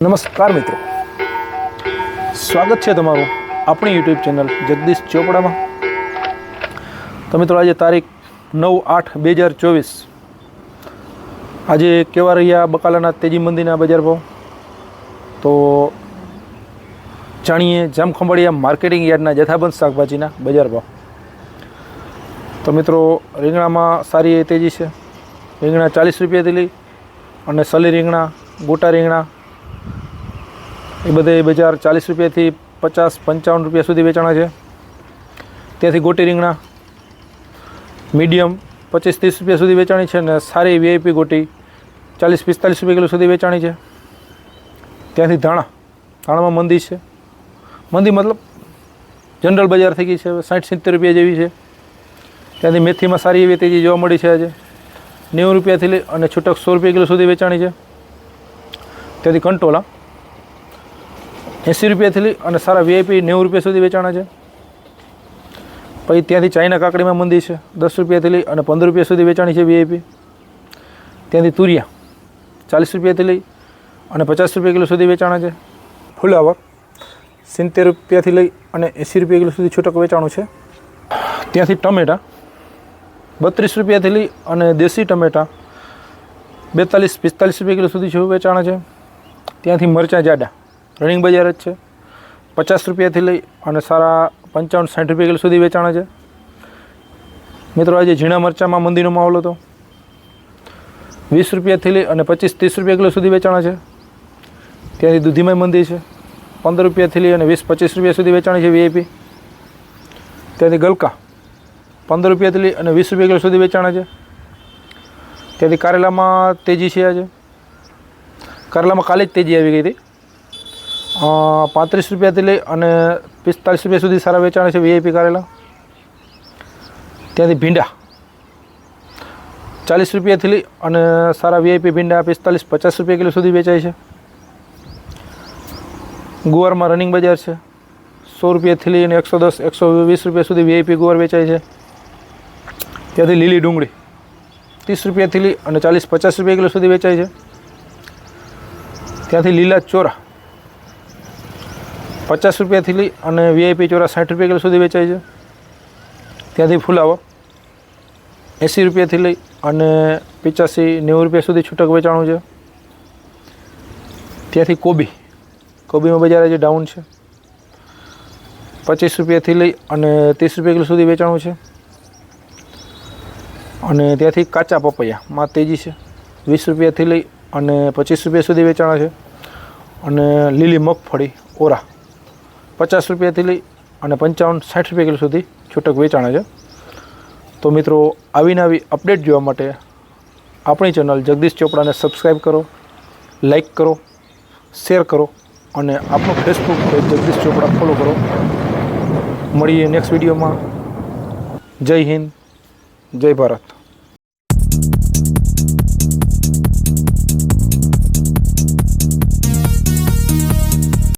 નમસ્કાર મિત્રો. સ્વાગત છે તમારું આપણી યુટ્યુબ ચેનલ જગદીશ ચોપડામાં. તો મિત્રો, આજે તારીખ નવ આઠ બે હજાર ચોવીસ. આજે કેવા રહ્યા બકાલાના તેજી મંદિરના બજાર ભાવ? તો જાણીએ જામખંભાળિયા માર્કેટિંગ યાર્ડના જથ્થાબંધ શાકભાજીના બજાર ભાવ. તો મિત્રો, રીંગણામાં સારી એ તેજી છે. રીંગણા ચાલીસ રૂપિયાથી લઈ અને સલી રીંગણા, ગોટા રીંગણા એ બધે બજાર ચાલીસ રૂપિયાથી પચાસ, પંચાવન રૂપિયા સુધી વેચાણા છે. ત્યાંથી ગોટી રીંગણા, મીડિયમ પચીસ, ત્રીસ રૂપિયા સુધી વેચાણી છે અને સારી વીઆઈપી ગોટી ચાલીસ, પિસ્તાલીસ રૂપિયા કિલો સુધી વેચાણી છે. ત્યાંથી ધાણા, ધાણામાં મંદી છે. મંદી મતલબ જનરલ બજાર થઈ ગઈ છે સાઠ, સિત્તેર રૂપિયા જેવી છે. ત્યાંથી મેથીમાં સારી એવી તેજી જોવા મળી છે આજે. નેવું રૂપિયાથી લઈ અને છૂટક સો રૂપિયા કિલો સુધી વેચાણી છે. ત્યાંથી કંટોલા એંસી રૂપિયાથી લઈ અને સારા વીઆઈપી નેવું રૂપિયા સુધી વેચાણા છે. પછી ત્યાંથી ચાઇના કાકડીમાં મંદી છે, દસ રૂપિયાથી લઈ અને પંદર રૂપિયા સુધી વેચાણી છે વીઆઈપી ત્યાંથી તુરિયા, ચાલીસ રૂપિયાથી લઈ અને પચાસ રૂપિયા કિલો સુધી વેચાણા છે. ફુલાવર, સિત્તેર રૂપિયાથી લઈ અને એંસી રૂપિયા કિલો સુધી છૂટક વેચાણું છે. ત્યાંથી ટમેટા, બત્રીસ રૂપિયાથી લઈ અને દેશી ટમેટા, બેતાલીસ, પિસ્તાલીસ રૂપિયા કિલો સુધી વેચાણા છે. ત્યાંથી મરચાં જાડા રનિંગ બજાર જ છે. પચાસ રૂપિયાથી લઈ અને સારા પંચાવન સાઠ રૂપિયા કિલો સુધી વેચાણ છે. મિત્રો, આજે ઝીણા મરચાંમાં મંદીનો માહોલ હતો. વીસ રૂપિયાથી લઈ અને પચીસ ત્રીસ રૂપિયા કિલો સુધી વેચાણ છે. ત્યાંથી દૂધીમાં મંદી છે. પંદર રૂપિયાથી લઈ અને વીસ પચીસ રૂપિયા સુધી વેચાણ છે વીઆઈપી ત્યાંથી ગલકા પંદર રૂપિયાથી લઈ અને વીસ રૂપિયા કિલો સુધી વેચાણ છે. ત્યાંથી કારેલામાં તેજી છે આજે. કારેલામાં કાલે જ તેજી આવી ગઈ હતી. પાંત્રીસ રૂપિયાથી લઈ અને પિસ્તાલીસ રૂપિયા સુધી સારા વેચાણ છે વીઆઈપી કારેલા. ત્યાંથી ભીંડા. ચાલીસ રૂપિયાથી લઈ અને સારા વીઆઈપી ભીંડા પિસ્તાલીસ, પચાસ રૂપિયા કિલો સુધી વેચાય છે. ગુવારમાં રનિંગ બજાર છે. સો રૂપિયાથી લઈને એકસો દસ, એકસો વીસ રૂપિયા સુધી વીઆઈપી ગુવાર વેચાય છે. ત્યાંથી લીલી ડુંગળી ત્રીસ રૂપિયાથી લઈ અને ચાલીસ, પચાસ રૂપિયા કિલો સુધી વેચાય છે. ત્યાંથી લીલા ચોરા પચાસ રૂપિયાથી લઈ અને વીઆઈપી ચોરા સાઠ રૂપિયા કિલો સુધી વેચાય છે. ત્યાંથી ફુલાવર એંસી રૂપિયાથી લઈ અને પચાસી નેવું રૂપિયા સુધી છૂટક વેચાણું છે. ત્યાંથી કોબી. કોબીમાં બજાર આજે ડાઉન છે. પચીસ રૂપિયાથી લઈ અને ત્રીસ રૂપિયા કિલો સુધી વેચાણું છે. અને ત્યાંથી કાચા પપૈયામાં તેજી છે. વીસ રૂપિયાથી લઈ અને પચીસ રૂપિયા સુધી વેચાણા છે. અને લીલી મગફળી, ઓરા. પચાસ રૂપિયાથી લઈ અને પંચાવન સાઠ રૂપિયા કિલો સુધી છૂટક વેચાણ છે. તો મિત્રો, આવી અપડેટ જોવા માટે આપણી ચેનલ જગદીશ ચોપડાને સબસ્ક્રાઈબ કરો લાઈક કરો, શેર કરો અને આપણું ફેસબુક પેજ જગદીશ ચોપડા ફોલો કરો. મળીએ નેક્સ્ટ વિડીયોમાં. જય હિન્દ, જય ભારત.